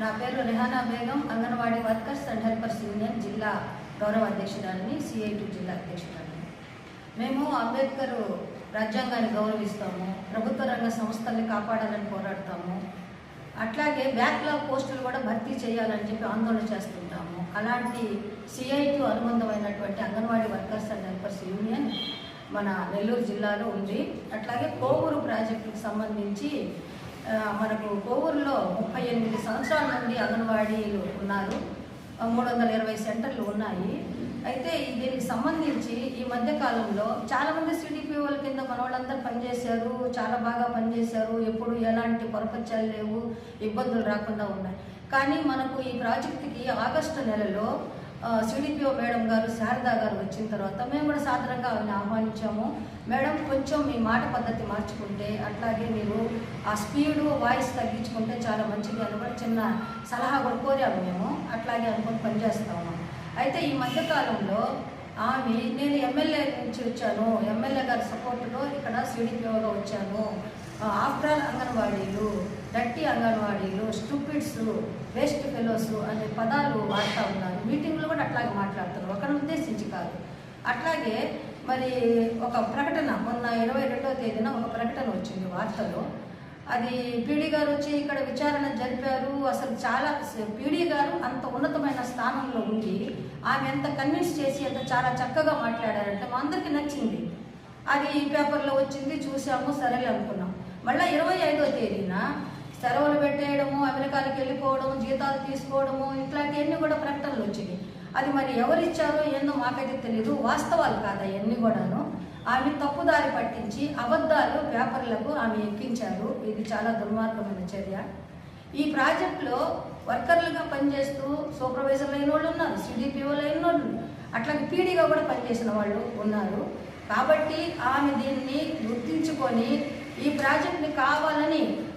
నా పేరు Rehana Begum Anganwadi workers and helpers union జిల్లా గౌరవ అధ్యక్షురాలని సిఐటి జిల్లా అధ్యక్షురాలని. మేము అంబేద్కర్ రాజ్యాంగాన్ని గౌరవిస్తాము ప్రభుత్వ రంగ సంస్థల్ని కాపాడాలని పోరాడతాము. అట్లాగే బ్యాక్లాగ్ పోస్టులు కూడా భర్తీ చేయాలని చెప్పి ఆందోళన చేస్తుంటాము. అలాంటి CIT అనుబంధమైనటువంటి Anganwadi workers and helpers union మన నెల్లూరు జిల్లాలో ఉంది. అట్లాగే కోవూరు ప్రాజెక్టుకు సంబంధించి మనకు కోవూరులో ముప్పై ఎనిమిది సంవత్సరాల నుండి అంగన్వాడీలు ఉన్నారు. మూడు వందల ఇరవై సెంటర్లు ఉన్నాయి. అయితే దీనికి సంబంధించి ఈ మధ్య కాలంలో చాలామంది సిడిపిఓల కింద మన వాళ్ళందరూ పనిచేశారు. చాలా బాగా పనిచేశారు. ఎప్పుడు ఎలాంటి పొరపచ్చాలు లేవు. ఇబ్బందులు రాకుండా ఉన్నాయి. కానీ మనకు ఈ ప్రాజెక్టుకి ఆగస్టు నెలలో సిడిపిఓ మేడం గారు శారదా గారు వచ్చిన తర్వాత మేము కూడా సాధారణంగా ఆమెను ఆహ్వానించాము. మేడం కొంచెం మీ మాట పద్ధతి మార్చుకుంటే అట్లాగే మీరు ఆ స్పీడు వాయిస్ తగ్గించుకుంటే చాలా మంచిది అని కూడా చిన్న సలహా కూడా కోరాము మేము. అట్లాగే అనుకుని పనిచేస్తాము అయితే ఈ మధ్యకాలంలో ఆమె నేను ఎమ్మెల్యే నుంచి వచ్చాను. ఎమ్మెల్యే గారి సపోర్టులో ఇక్కడ సిడిపిఓగా వచ్చాను. ఆఫ్టర్ ఆల్ అంగన్వాడీలు డట్టి అంగన్వాడీలు స్టూపిడ్స్ వేస్ట్ ఫెలోస్ అనే పదాలు వాడుతూ ఉన్నారు. అట్లాగే మాట్లాడుతున్నారు. ఒకరిని ఉద్దేశించి కాదు. అట్లాగే మరి ఒక ప్రకటన మొన్న ఇరవై రెండవ తేదీన ఒక ప్రకటన వచ్చింది వార్తలో. అది పీడీ గారు వచ్చి ఇక్కడ విచారణ జరిపారు. అసలు చాలా పీడీ గారు అంత ఉన్నతమైన స్థానంలో ఉండి ఆమె ఎంత కన్విన్స్ చేసి అంత చాలా చక్కగా మాట్లాడారంటే మా అందరికీ నచ్చింది. అది ఈ పేపర్లో వచ్చింది చూసాము సరేలే అనుకున్నాం. మళ్ళీ ఇరవై ఐదో తేదీన సెలవులు పెట్టేయడము అమెరికాలకు వెళ్ళిపోవడము జీతాలు తీసుకోవడము ఇట్లాంటివన్నీ కూడా ప్రకటనలు వచ్చినాయి. అది మరి ఎవరిచ్చారో ఏందో మాకైతే తెలియదు వాస్తవాలు కాదు అవన్నీ కూడాను. ఆమె తప్పుదారి పట్టించి అబద్ధాలు పేపర్లకు ఆమె ఎక్కించారు. ఇది చాలా దుర్మార్గమైన చర్య. ఈ ప్రాజెక్టులో వర్కర్లుగా పనిచేస్తూ సూపర్వైజర్లు అయిన వాళ్ళు ఉన్నారు సిడిపిఓలు అయిన వాళ్ళు. అట్లాగే పీడీగా కూడా పనిచేసిన వాళ్ళు ఉన్నారు. కాబట్టి ఆమె దీన్ని గుర్తించుకొని ఈ ప్రాజెక్ట్ని కావాలి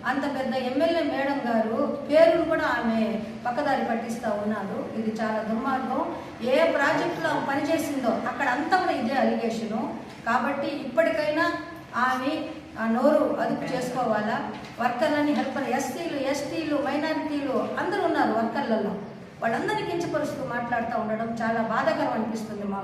అంత పెద్ద ఎమ్మెల్యే మేడం గారు పేరును కూడా ఆమె పక్కదారి పట్టిస్తూ ఉన్నారు. ఇది చాలా దుర్మార్గం. ఏ ప్రాజెక్టులో ఆమె పనిచేసిందో అక్కడ అంతా కూడా ఇదే అలిగేషను. కాబట్టి ఇప్పటికైనా ఆమె ఆ నోరు అదుపు చేసుకోవాలా? వర్కర్లని హెల్పర్ ఎస్సీలు ఎస్టీలు మైనారిటీలు అందరూ ఉన్నారు వర్కర్లలో. వాళ్ళందరినీ కించపరుస్తూ మాట్లాడుతూ ఉండడం చాలా బాధాకరం అనిపిస్తుంది మాకు.